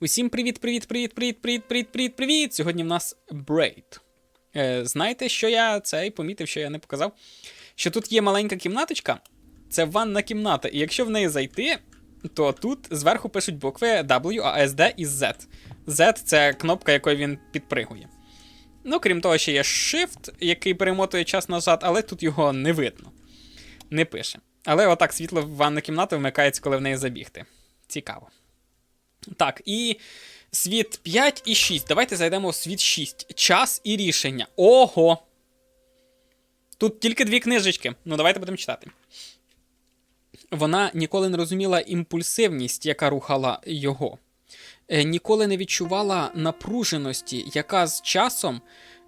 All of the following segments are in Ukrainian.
Усім привіт, привіт, привіт, привіт, привіт, привіт, привіт, привіт. Сьогодні в нас брейд. Е, знаєте, що я цей помітив, що я не показав? Що тут є маленька кімнаточка, це ванна кімната, і якщо в неї зайти, то тут зверху пишуть букви W, A, S, D і Z. Z це кнопка, якою він підпригує. Ну, крім того, ще є Shift, який перемотує час назад, але тут його не видно. Не пише. Але отак світло в ванну кімнату вмикається, коли в неї забігти. Цікаво. Так, і світ 5 і 6. Давайте зайдемо в світ 6. Час і рішення. Ого! Тут тільки дві книжечки. Ну, давайте будемо читати. Вона ніколи не розуміла імпульсивність, яка рухала його. Е, Ніколи не відчувала напруженості, яка з часом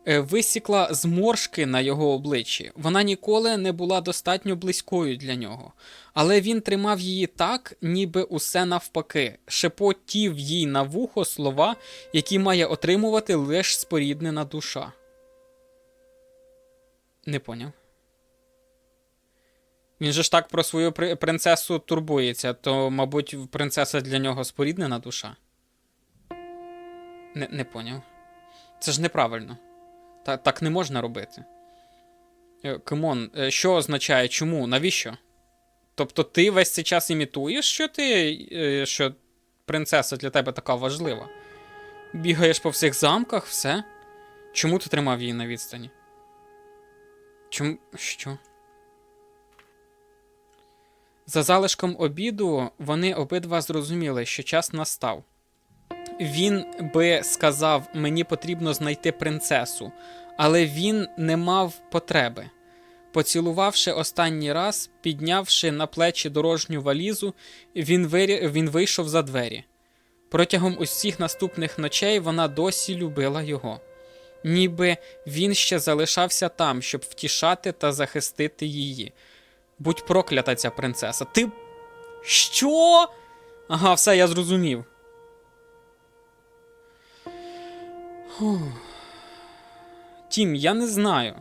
висікла зморшки на його обличчі. Вона ніколи не була достатньо близькою для нього. Але він тримав її так, ніби усе навпаки, шепотів їй на вухо слова, які має отримувати лише споріднена душа. Не поняв. Він же ж так про свою принцесу турбується, то, мабуть, принцеса для нього споріднена душа. Не, не поняв. Це ж неправильно. Та, так не можна робити. Е, Кимон, е, що означає чому? Навіщо? Тобто ти весь цей час імітуєш, що ти. е, що принцеса для тебе така важлива? Бігаєш по всіх замках, все? Чому ти тримав її на відстані? Чому. Що? За залишком обіду вони обидва зрозуміли, що час настав. Він би сказав: мені потрібно знайти принцесу, але він не мав потреби. Поцілувавши останній раз, піднявши на плечі дорожню валізу, він, вирі... він вийшов за двері. Протягом усіх наступних ночей вона досі любила його, ніби він ще залишався там, щоб втішати та захистити її. Будь проклята ця принцеса. Ти. Що? Ага, все, я зрозумів. Фух. Тім, я не знаю.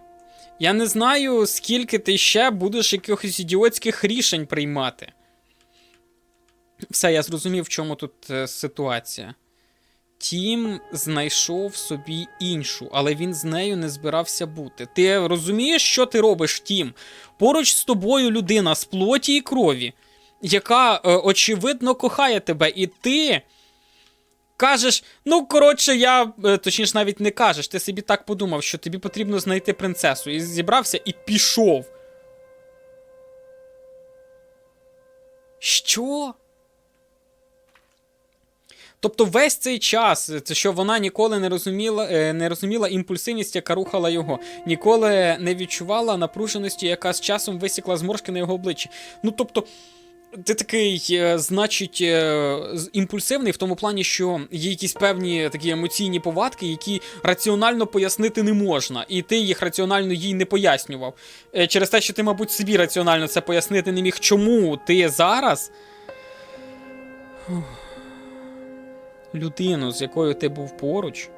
Я не знаю, скільки ти ще будеш якихось ідіотських рішень приймати. Все, я зрозумів, в чому тут е, ситуація. Тім знайшов собі іншу, але він з нею не збирався бути. Ти розумієш, що ти робиш, Тім? Поруч з тобою людина з плоті і крові, яка, е, очевидно, кохає тебе, і ти. Кажеш, ну коротше, я е, точніше навіть не кажеш, ти собі так подумав, що тобі потрібно знайти принцесу. І зібрався і пішов. Що? Тобто весь цей час, це що вона ніколи не розуміла, е, не розуміла імпульсивність, яка рухала його, ніколи не відчувала напруженості, яка з часом висікла зморшки на його обличчі. Ну тобто. Ти такий, е, значить, е, імпульсивний в тому плані, що є якісь певні такі емоційні повадки, які раціонально пояснити не можна, і ти їх раціонально їй не пояснював. Е, Через те, що ти, мабуть, собі раціонально це пояснити не міг, чому ти зараз. Людину, з якою ти був поруч,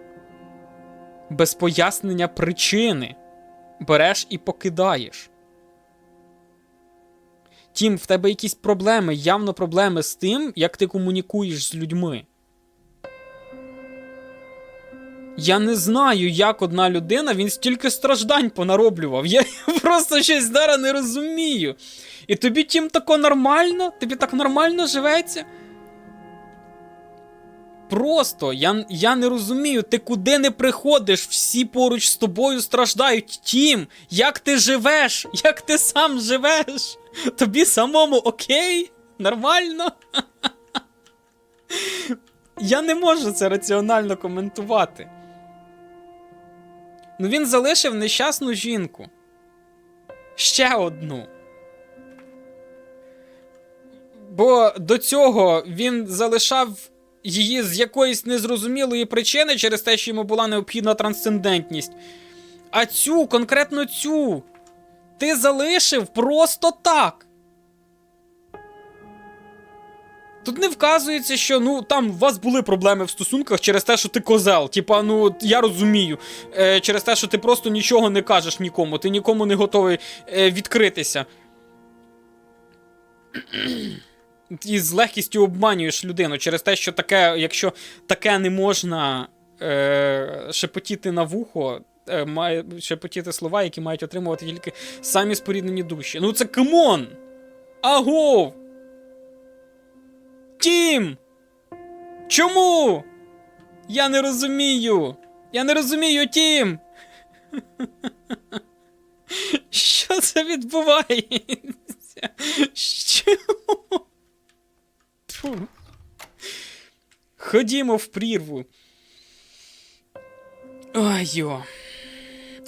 без пояснення причини береш і покидаєш. Тім, в тебе якісь проблеми, явно проблеми з тим, як ти комунікуєш з людьми. Я не знаю, як одна людина він стільки страждань понароблював. Я просто щось зараз не розумію. І тобі тім тако нормально? Тобі так нормально живеться? Просто я, я не розумію, ти куди не приходиш, всі поруч з тобою страждають. Тім, як ти живеш? Як ти сам живеш? Тобі самому окей? Нормально? Я не можу це раціонально коментувати. Ну він залишив нещасну жінку. Ще одну. Бо до цього він залишав її з якоїсь незрозумілої причини через те, що йому була необхідна трансцендентність. А цю, конкретно цю, ти залишив просто так. Тут не вказується, що ну там у вас були проблеми в стосунках через те, що ти козел. Типа, ну я розумію. Е, через те, що ти просто нічого не кажеш нікому, ти нікому не готовий е, відкритися. І з легкістю обманюєш людину через те, що таке, якщо таке не можна е, шепотіти на вухо, е, має шепотіти слова, які мають отримувати тільки самі споріднені душі. Ну це камон! Агов! Тім! Чому? Я не розумію! Я не розумію, Тім! Що це відбувається? Що? Тьфу. Ходімо в прірву. Ой, йо.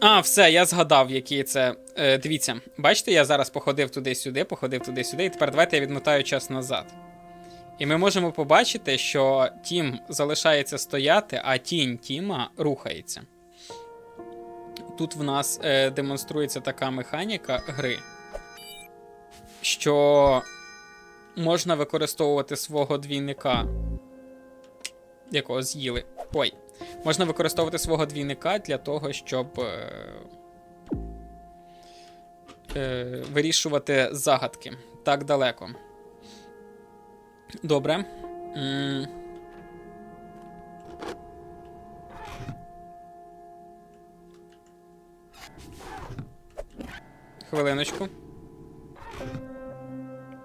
А, все, я згадав, який це. Е, дивіться, бачите, я зараз походив туди-сюди, походив туди-сюди, і тепер давайте я відмотаю час назад. І ми можемо побачити, що Тім залишається стояти, а тінь Тіма рухається. Тут в нас е, демонструється така механіка гри, що можна використовувати свого двійника. Якого з'їли. Ой. Можна використовувати свого двійника для того, щоб е, е, вирішувати загадки так далеко. Добре. М. Хвилиночку.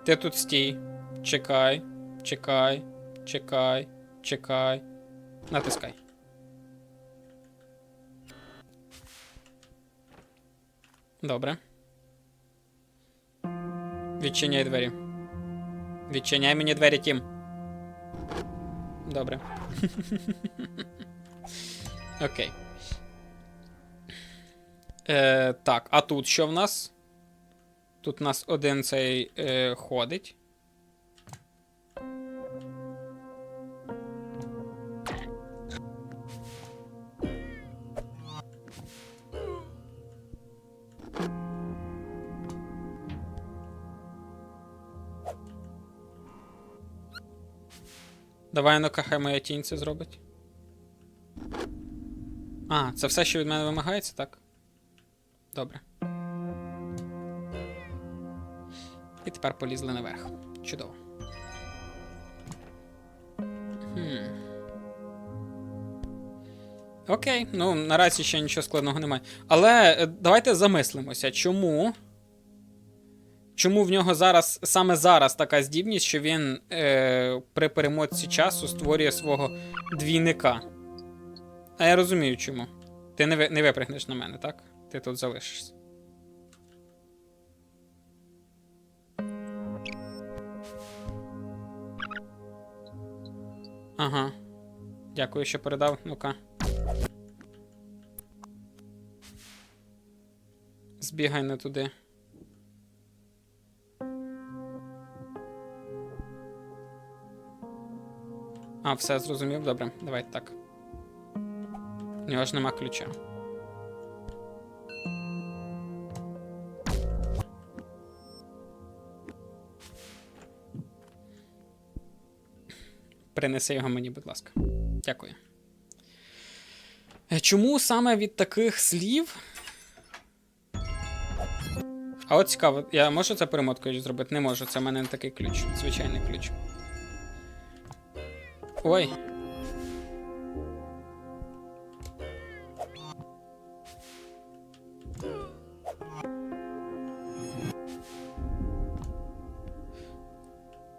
Ти тут стій. Чекай, чекай, чекай, чекай. Натискай. Добре. Відчиняй двері. Відчиняй мені двері, Тім. Добре. Окей. Е, так, а тут що в нас? Тут у нас один цей е, ходить. Давай ну хай моя тінь це зробить. А, це все, що від мене вимагається, так? Добре. І тепер полізли наверх. Чудово. Хм. Окей, ну наразі ще нічого складного немає. Але е, давайте замислимося, чому. Чому в нього зараз саме зараз така здібність, що він е, при перемотці часу створює свого двійника? А я розумію чому. Ти не, ви, не випригнеш на мене, так? Ти тут залишишся. Ага. Дякую, що передав. Ну-ка. Збігай не туди. А, все зрозумів, добре. Давай так. У нього ж нема ключа. Принеси його мені, будь ласка. Дякую. Е, Чому саме від таких слів? А от цікаво, я можу це перемоткою зробити? Не можу, це в мене не такий ключ, звичайний ключ. Ой.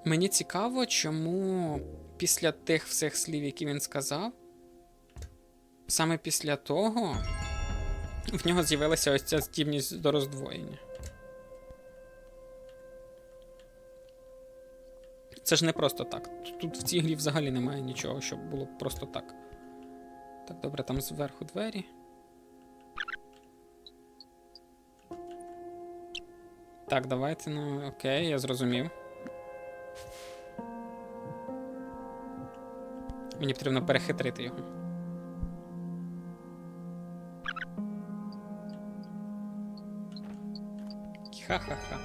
Мені цікаво, чому після тих всіх слів, які він сказав, саме після того в нього з'явилася ось ця здібність до роздвоєння. Це ж не просто так. Тут в цій грі взагалі немає нічого, щоб було просто так. Так, добре, там зверху двері. Так, давайте, ну окей, я зрозумів. Мені потрібно перехитрити його. Ха-ха-ха.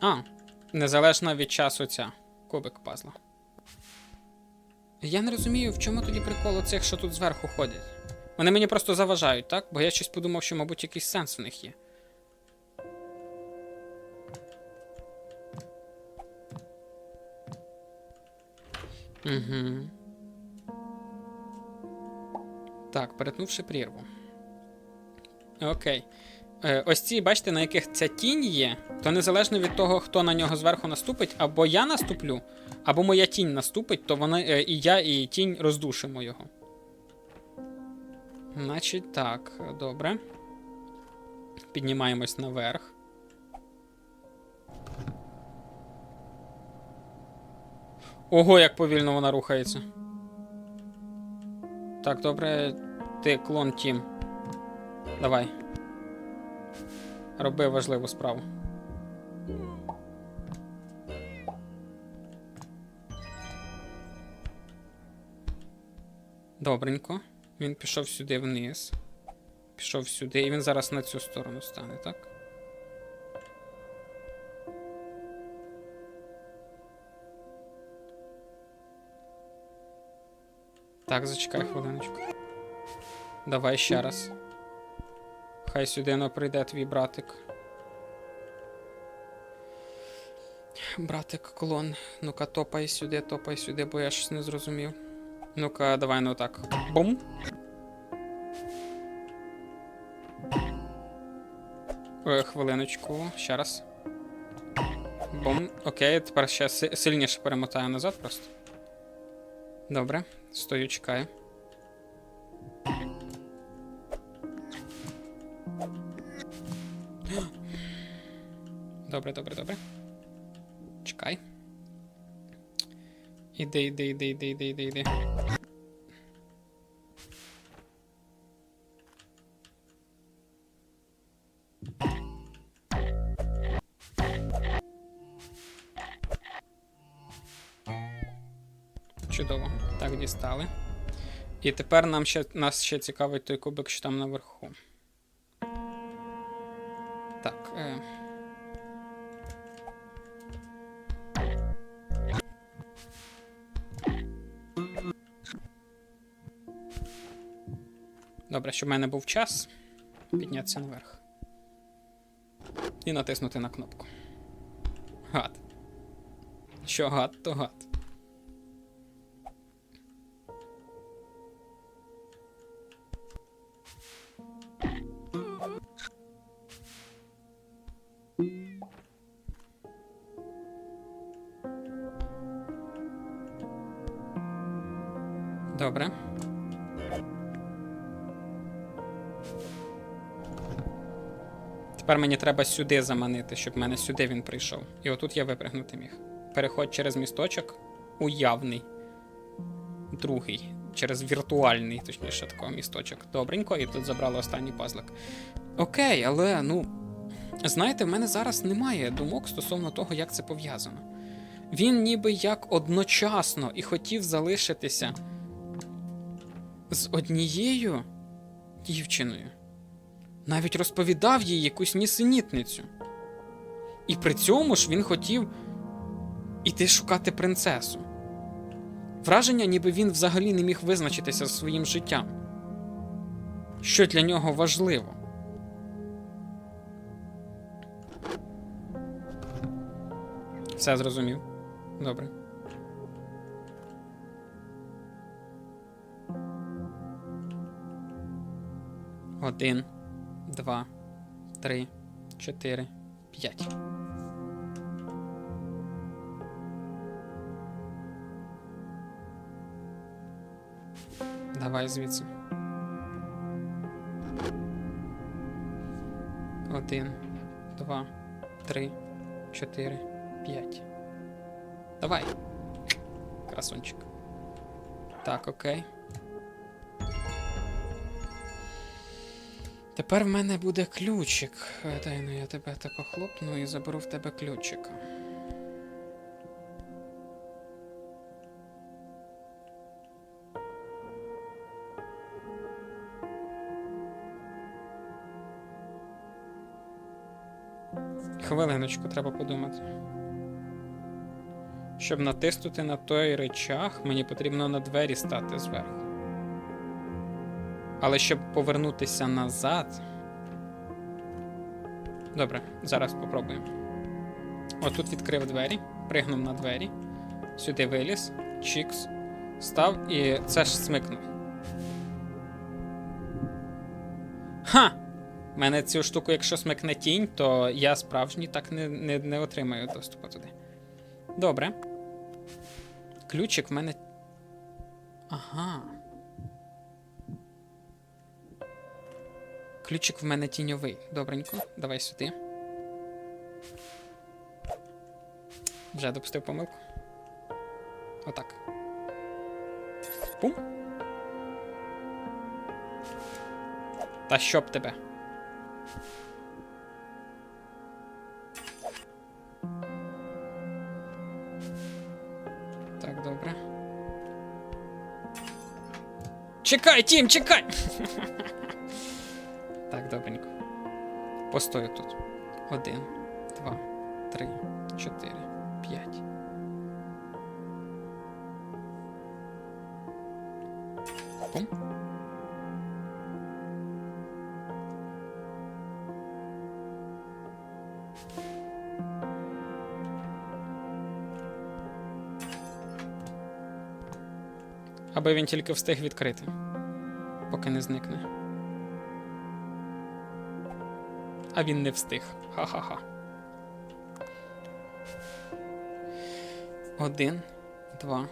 А, незалежно від часу ця. Кубик пазла. Я не розумію, в чому тоді прикол оцих, що тут зверху ходять. Вони мені просто заважають, так? Бо я щось подумав, що, мабуть, якийсь сенс в них є. Угу. Так, перетнувши прірву. Окей. Е, ось ці, бачите, на яких ця тінь є, то незалежно від того, хто на нього зверху наступить, або я наступлю, або моя тінь наступить, то вони, е, і я, і тінь роздушимо його. Значить, так, добре. Піднімаємось наверх. Ого, як повільно вона рухається. Так, добре, ти клон Тім. Давай. Роби важливу справу. Добренько. Він пішов сюди вниз. Пішов сюди, і він зараз на цю сторону стане, так? Так, зачекай хвилиночку. Давай ще раз. Хай сюди не прийде твій братик. Братик клон. Ну-ка, топай сюди, топай сюди, бо я щось не зрозумів. Ну-ка, давай ну так. Бум. Е, хвилиночку, ще раз. Бум. Окей, тепер ще сильніше перемотаю назад просто. Добре, стою, чекаю. Добре, добре, добре. Чекай. Іди, іди, іди, іди, іди, іди, іди. Чудово. Так, дістали. І тепер нам ще, нас ще цікавить той кубик, що там наверху. Так. Е... Добре, щоб в мене був час піднятися наверх. І натиснути на кнопку. Гад. Що гад, то гад. Добре. Тепер мені треба сюди заманити, щоб в мене сюди він прийшов. І отут я випригнути міг. Переход через місточок уявний. Другий. Через віртуальний, точніше, такого місточок. Добренько, і тут забрали останній пазлик. Окей, але ну. Знаєте, в мене зараз немає думок стосовно того, як це пов'язано. Він ніби як одночасно і хотів залишитися з однією дівчиною. Навіть розповідав їй якусь нісенітницю. І при цьому ж він хотів іти шукати принцесу. Враження, ніби він взагалі не міг визначитися зі своїм життям. Що для нього важливо. Все зрозумів. Добре. Один, два, три, чотири, п'ять. Давай звідси. Один, два, три, чотири, п'ять. Давай. Красунчик. Так, окей. Тепер в мене буде ключик. Е, Дай ну я тебе тако хлопну і заберу в тебе ключика. Хвилиночку, треба подумати. Щоб натиснути на той речах, мені потрібно на двері стати зверху. Але щоб повернутися назад. Добре, зараз попробуємо. Отут відкрив двері, пригнув на двері, сюди виліз, чікс, Став і це ж смикнув. Ха! Мене цю штуку, якщо смикне тінь, то я справжній так не, не, не отримаю доступу туди. Добре. Ключик в мене. Ага. Ключик в мене тіньовий. Добренько. Давай сюди. Вже допустив помилку. Отак. Пум. Та щоб тебе. Так, добре. Чекай, Тім, чекай! так, добренько. Постою тут. Один, два, три, чотири, п'ять. Пум. Аби він тільки встиг відкрити, поки не зникне. А він не встиг. Ха-ха-ха. Один, два,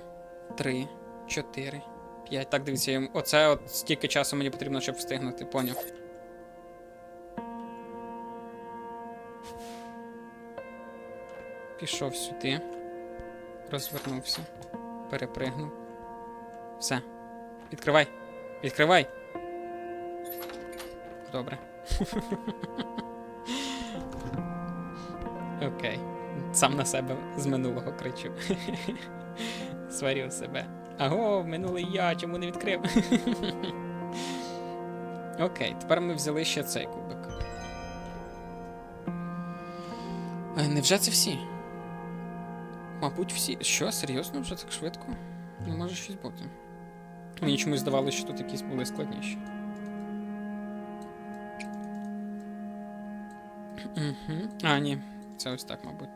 три, чотири, п'ять. Так, дивіться, оце от стільки часу мені потрібно, щоб встигнути, поняв. Пішов сюди, розвернувся, перепригнув. Все. Відкривай. Відкривай. Добре. Окей. Сам на себе з минулого кричу. Сварю себе. Аго, минулий я, чому не відкрив? Окей, тепер ми взяли ще цей кубик. А невже це всі? Мабуть, всі. Що, серйозно вже так швидко? Не може щось бути. Мені чомусь здавалося, що тут якісь були складніші. Угу. А, ні. Це ось так, мабуть.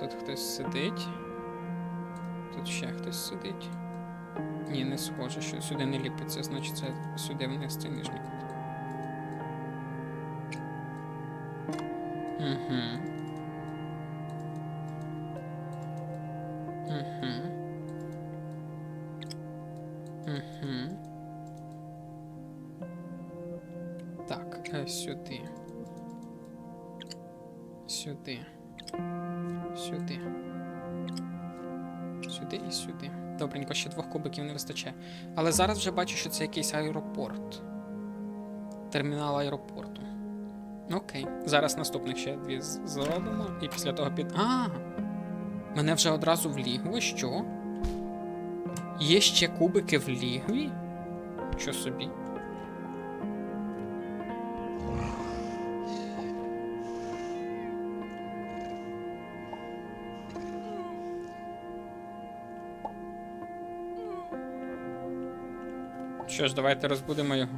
Тут хтось сидить. Тут ще хтось сидить. Ні, не схоже, що сюди не ліпиться, значить це сюди вниз цей нижній кут. Угу. Кубиків не вистачає. Але зараз вже бачу, що це якийсь аеропорт. Термінал аеропорту. Окей. Зараз наступних ще дві зробимо, і після того під. А! Мене вже одразу в лігу. що? Є ще кубики в лігві? Що собі? Що ж, давайте розбудемо його.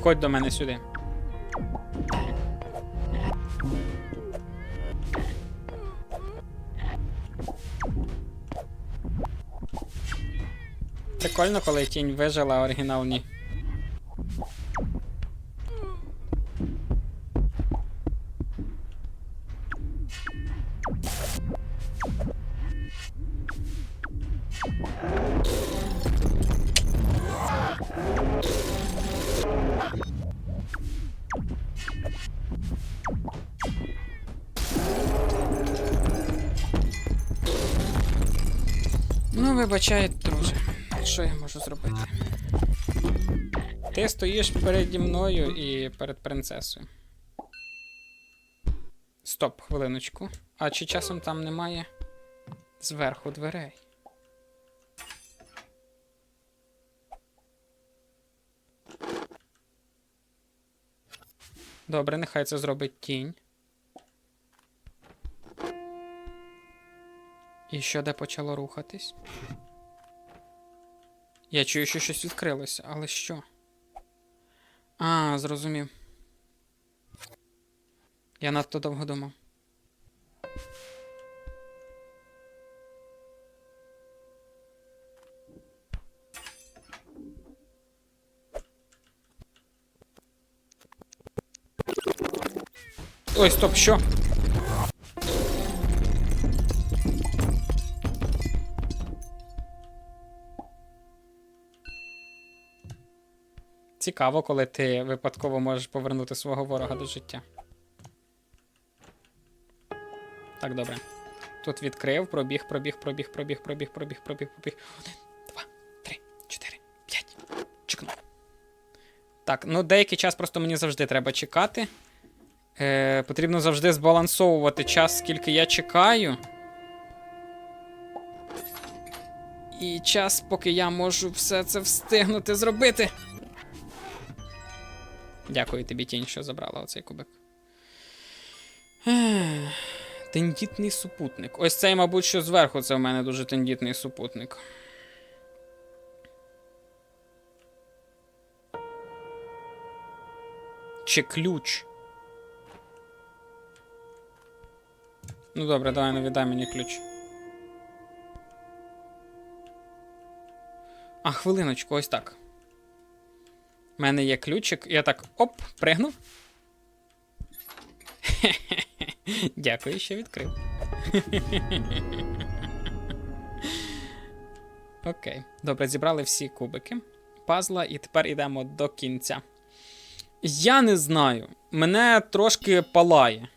Підходь до мене сюди. Прикольно, коли тінь вижила, а оригінал ні. Вибачай, друже. Що я можу зробити? Ти стоїш переді мною і перед принцесою. Стоп, хвилиночку. А чи часом там немає зверху дверей? Добре, нехай це зробить тінь. І що де почало рухатись? Я чую, що щось відкрилося, але що? А, зрозумів. Я надто довго думав. Ой, стоп, що? Цікаво, коли ти випадково можеш повернути свого ворога до життя. Так, добре. Тут відкрив, пробіг, пробіг, пробіг, пробіг, пробіг, пробіг, пробіг, пробіг. Один, два, три, чотири, п'ять. Чекну. Так, ну деякий час просто мені завжди треба чекати. Е, Потрібно завжди збалансовувати час, скільки я чекаю. І час, поки я можу все це встигнути зробити. Дякую тобі, тінь, що забрала оцей кубик. Тендітний супутник. Ось цей, мабуть, що зверху це в мене дуже тендітний супутник. Чи ключ? Ну добре, давай не віддай мені ключ. А, хвилиночку, ось так. У мене є ключик, я так оп, пригнув. Дякую, що відкрив. Окей. Добре, зібрали всі кубики пазла, і тепер йдемо до кінця. Я не знаю. Мене трошки палає.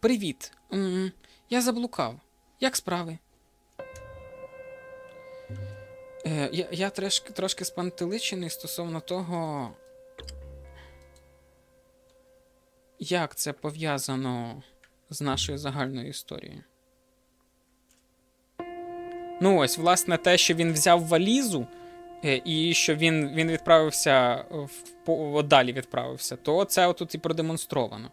Привіт. М, Я заблукав. Як справи? Е, я я трошки, трошки спантеличений стосовно того. Як це пов'язано з нашою загальною історією? Ну, ось, власне, те, що він взяв валізу, е, і що він він відправився в, далі відправився, то це отут і продемонстровано.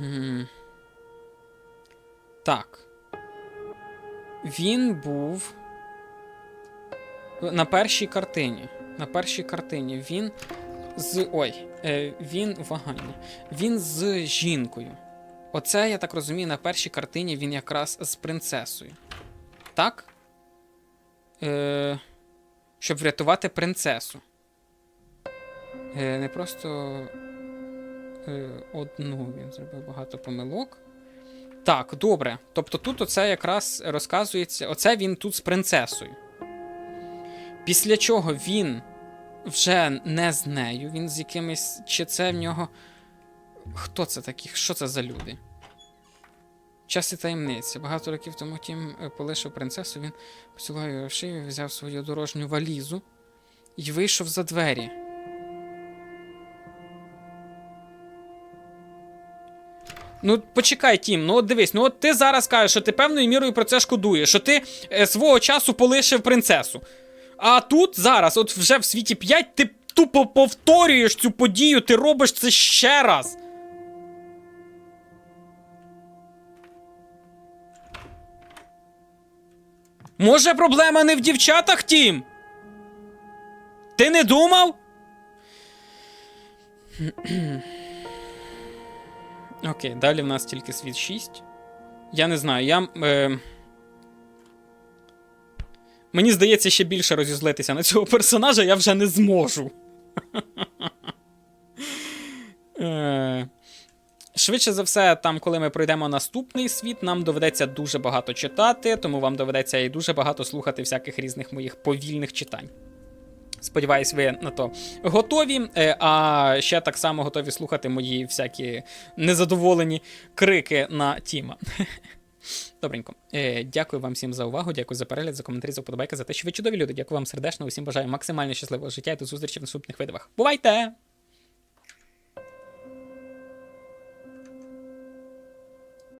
М. Так. Він був на першій картині. На першій картині він з. Ой, е, він вагання. Він з жінкою. Оце, я так розумію, на першій картині він якраз з принцесою. Так? Е, Щоб врятувати принцесу. Е, Не просто е, одну він зробив багато помилок. Так, добре. Тобто тут оце якраз розказується. Оце він тут з принцесою. Після чого він вже не з нею, він з якимись. Чи це в нього. Хто це такі? Що це за люди? Час і таємниця. Багато років тому тім е, полишив принцесу, він поцілував її шию, взяв свою дорожню валізу і вийшов за двері. Ну, почекай, Тім, ну от дивись, ну от ти зараз кажеш, що ти певною мірою про це шкодуєш, що ти е, свого часу полишив принцесу. А тут зараз, от вже в світі 5, ти тупо повторюєш цю подію, ти робиш це ще раз. Може, проблема не в дівчатах, Тім? Ти не думав? Окей, далі в нас тільки світ 6. Я не знаю, я. Е... Мені здається, ще більше розізлитися на цього персонажа я вже не зможу. Е, Швидше за все, там, коли ми пройдемо наступний світ, нам доведеться дуже багато читати, тому вам доведеться і дуже багато слухати всяких різних моїх повільних читань. Сподіваюсь, ви на то готові. Е, А ще так само готові слухати мої всякі незадоволені крики на Тіма. Добренько. Е, Дякую вам всім за увагу, дякую за перегляд, за коментарі, за вподобайки, за те, що ви чудові люди. Дякую вам сердечно. Усім бажаю максимально щасливого життя і до зустрічі в наступних видах. Бувайте!